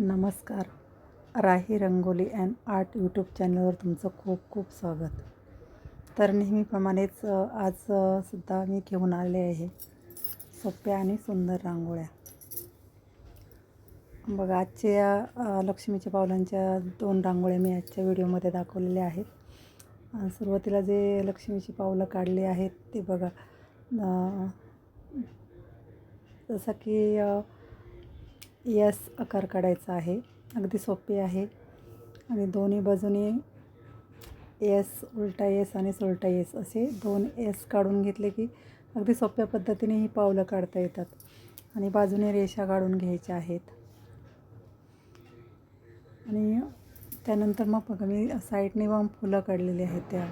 नमस्कार. Rahi rangoli and art YouTube चॅनलवर तुमचं खूप खूप स्वागत. तर नेहमीप्रमाणेच आज सुद्धा मी घेऊन आले आहे सोप्या आणि सुंदर रांगोळ्या. बघा आजच्या लक्ष्मीच्या पावलांच्या दोन रांगोळ्या मी आजच्या व्हिडिओमध्ये दाखवलेल्या आहेत. सुरुवातीला जे लक्ष्मीची पावलं काढली आहेत ते बघा जसं की यस आकार काढायचा आहे. अगदी सोपी आहे. आणि दोन्ही बाजूने एस उलटा एस आणि सुलटा एस असे दोन एस काढून घेतले की अगदी सोप्या पद्धतीने ही पावलं काढता येतात. आणि बाजूने रेषा काढून घ्यायच्या आहेत. आणि त्यानंतर मग बघा मी साईडने मग फुलं काढलेली आहेत त्या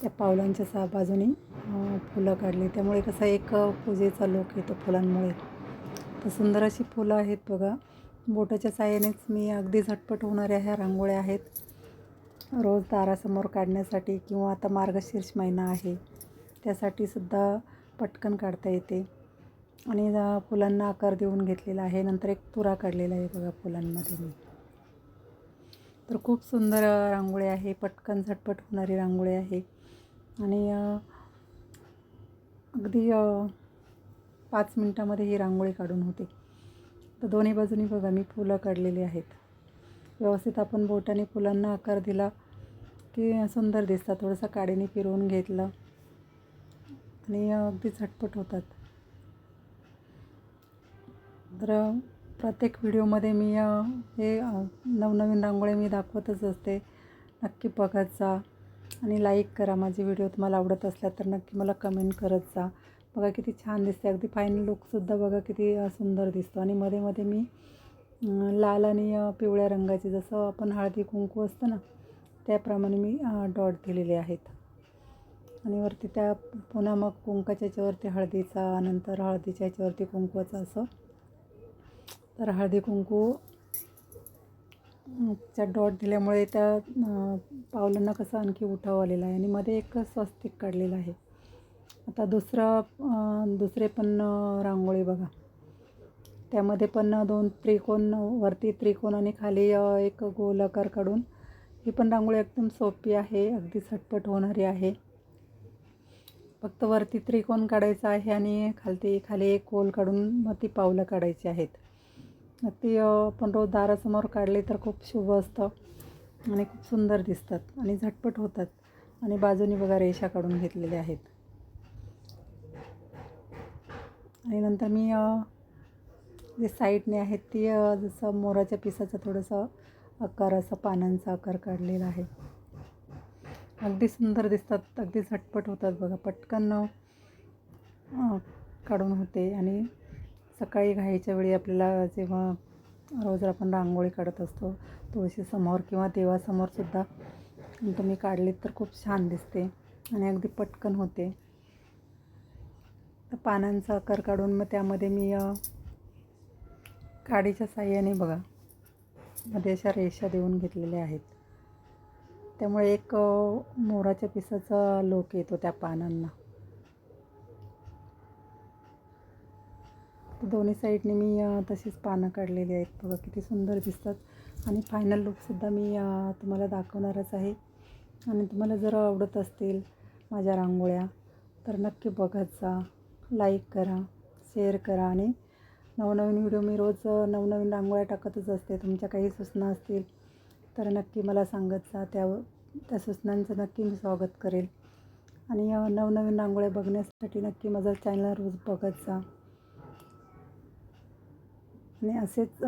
त्या पावलांच्या सहा बाजूने फुलं काढली. त्यामुळे कसं एक पूजेचा लोक येतो फुलांमुळे. तर सुंदर अशी फुलं आहेत बघा. बोटाच्या साह्यानेच मी अगदी झटपट होणाऱ्या ह्या रांगोळ्या आहेत. रोज दारासमोर काढण्यासाठी किंवा आता मार्गशीर्ष महिना आहे त्यासाठी सुद्धा पटकन काढता येते. आणि फुलांना आकार देऊन घेतलेला आहे. नंतर एक तुरा काढलेला आहे बघा फुलांमध्ये मी. तर खूप सुंदर रांगोळी आहे. पटकन झटपट होणारी रांगोळी आहे. आणि अगदी पाच मिनटामध्ये ही रांगोळी काढून होते. तर दोन्ही बाजूनी बघा मी फुलं काढलेली आहेत. व्यवस्थित आपण बोटाने फुलांना आकार दिला की सुंदर दिसतात. थोडंसं काडीने फिरवून घेतलं आणि अगदी झटपट होतात. तर प्रत्येक व्हिडिओमध्ये मी हे नवनवीन रांगोळी मी दाखवतच असते. नक्की बघत जा आणि लाईक करा. माझे व्हिडिओ तुम्हाला आवडत असल्या तर नक्की मला कमेंट करत जा. बघा किती छान दिसते. अगदी फायनल लुकसुद्धा बघा किती सुंदर दिसतो. आणि मध्ये मध्ये मी लाल आणि पिवळ्या रंगाचे जसं आपण हळदी कुंकू असतं ना त्याप्रमाणे मी डॉट दिलेले आहेत. आणि वरती त्या पुन्हा मग कुंकाच्या याच्यावरती हळदीचा नंतर हळदीच्या याच्यावरती कुंकवाचा असं. तर हळदी कुंकू च्या डॉट दिल्यामुळे त्या पावलांना कसं आणखी उठाव आलेला आहे. आणि मध्ये एक स्वस्तिक काढलेलं आहे. आता दुसरं दुसरे पण रांगोळी बघा. त्यामध्ये पण दोन त्रिकोण वरती त्रिकोण आणि खाली एक गोल आकार काढून ही पण रांगोळी एकदम सोपी आहे अगदी झटपट होणारी आहे. फक्त वरती त्रिकोण काढायचा आहे आणि खालती खाली एक गोल काढून मग ती पावलं काढायची आहेत. मग ती आपण रोज दारासमोर काढली तर खूप शुभ असतं आणि खूप सुंदर दिसतात आणि झटपट होतात. आणि बाजूनी बघा रेषा काढून घेतलेल्या आहेत. आणि नंतर मी जे साईडने आहेत ती जसं मोराच्या पिसाचं थोडंसं आकार असं पानांचा आकार काढलेला आहे. अगदी सुंदर दिसतात अगदी झटपट होतात बघा पटकन काढून होते. आणि सकाळी घाईच्या वेळी आपल्याला जेव्हा रोज आपण रांगोळी काढत असतो तुळशीसमोर किंवा देवासमोरसुद्धा तुम्ही काढलीत तर खूप छान दिसते आणि अगदी पटकन होते. पानांचा आकार काढून मग त्यामध्ये मी काडीच्या साह्याने बघा मध्ये अशा रेषा देऊन घेतलेल्या आहेत. त्यामुळे एक मोराच्या पिसाचा लोक येतो त्या पानांना. तर दोन्ही साईडने मी तशीच पानं काढलेली आहेत. बघा किती सुंदर दिसतात. आणि फायनल लुकसुद्धा मी तुम्हाला दाखवणारच आहे. आणि तुम्हाला जर आवडत असतील माझ्या रांगोळ्या तर नक्की बघत जा. लाईक करा शेअर करा आणि नवनवीन व्हिडिओ मी रोज नवनवीन रांगोळ्या टाकतच असते. तुमच्या काही सूचना असतील तर नक्की मला सांगत जा. त्या त्या सूचनांचं नक्की मी स्वागत करेल. आणि या नवनवीन रांगोळ्या बघण्यासाठी नक्की माझा चॅनल रोज बघत जा. आणि असेच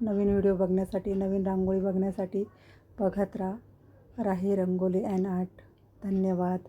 नवीन व्हिडिओ बघण्यासाठी नवीन रांगोळी बघण्यासाठी बघत राहा. राही रंगोली अँड आर्ट धन्यवाद.